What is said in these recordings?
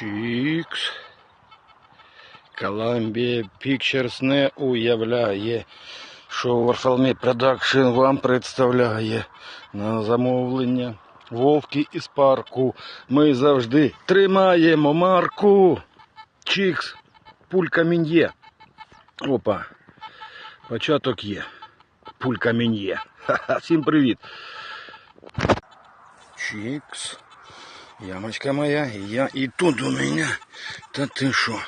Чікс. Columbia Pictures не уявляє, що Warfalme Production вам представляє на замовлення вовки із парку. Ми завжди тримаємо марку. Чікс, пулька мін'є. Опа. Початок є. Пулька мін'є. Всім привіт. Чікс. Ямочка моя, я и тут у меня. Та ты шо?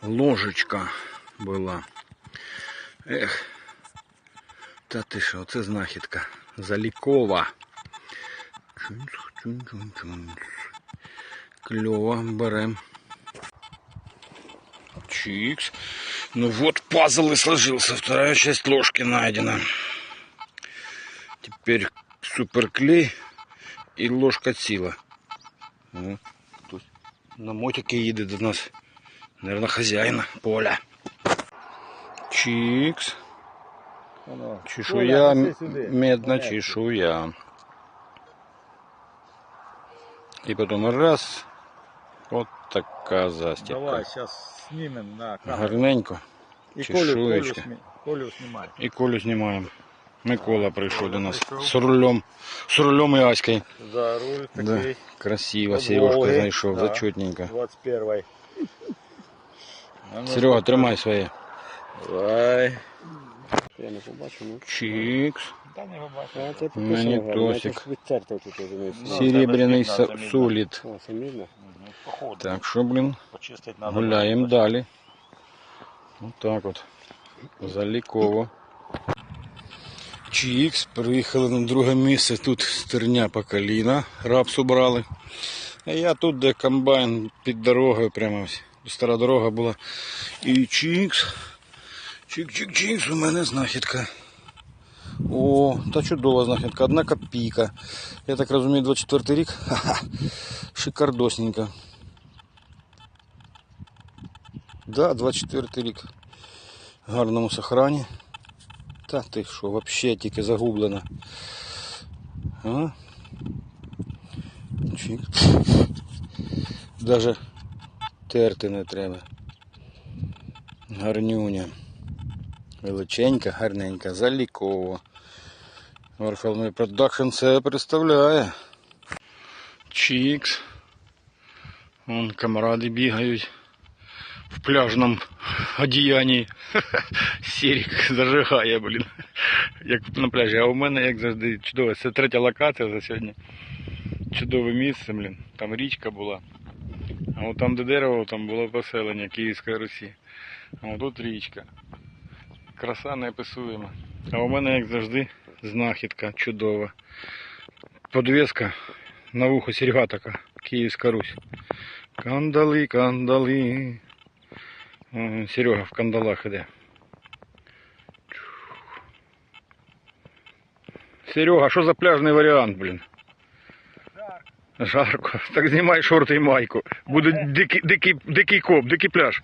Ложечка була. Ех. Та ти що, це знахідка. Залікова. Кльово, берем. Чикс. Ну вот пазл и сложился. Вторая часть ложки найдена. Теперь суперклей і ложка ціла. О, тут на мотики їде до нас. Наверное, хазяїна поля. Чікс. Чешуя, медна чешуя. І потім раз. От така застіпка. Давай, сейчас снимем на камеру. Гарненько. И Колю, Колю. Колю снимай. І колю знімаємо. Микола прийшов до нас з рулем. З рулем і Аською. За руль Да. такий. Красиво, От Сережка Волги, знайшов, да. зачетненько. 21 А ну, Серега, тримай своє. Давай. Я не побачу, ну. Чікс. Та не побачив. А це Мені написано, тосик. значить, відтерто тут уже не Ну, Серебряний це видно, со- це видно. солід. О, це мідно. Мгм, Походу. Так що, блін, Почистить надо. гуляємо далі. Отак от. Заліково. Чікс, приїхали на друге місце. Тут стерня по коліна, рапсу брали. А я тут, де комбайн під дорогою, прямо. Стара дорога була. І чікс. Чик-чик-чикс, у мене знахідка. О, та чудова знахідка, одна копійка. Я так розумію, 24 рік. Ха-ха. Шикардосненько. Да, 24 рік. В гарному сохрані. Та ти що, вообще тільки загублена. А? Чик. Даже терти не треба. Гарнюня. Величенька, гарненька, заліково. Warfalme Production це представляє. Чікс. Вон камради бігають в пляжному одіянні. Сірік зажигає, блін. Як на пляжі. А у мене, як завжди, чудово. Це третя локація за сьогодні. Чудове місце, блін. Там річка була. А от там, де дерево, там було поселення Київської Русі. А тут річка. Краса неописуєма. А у мене, як завжди, знахідка чудова. Подвеска на вухо серьга така. Київська Русь. Кандали, кандали. Серега в кандалах іде. Серега, що за пляжний варіант, блін? Жарко. Так знімай шорти і майку. Буде дикий, дикий, дикий коп, дикий пляж.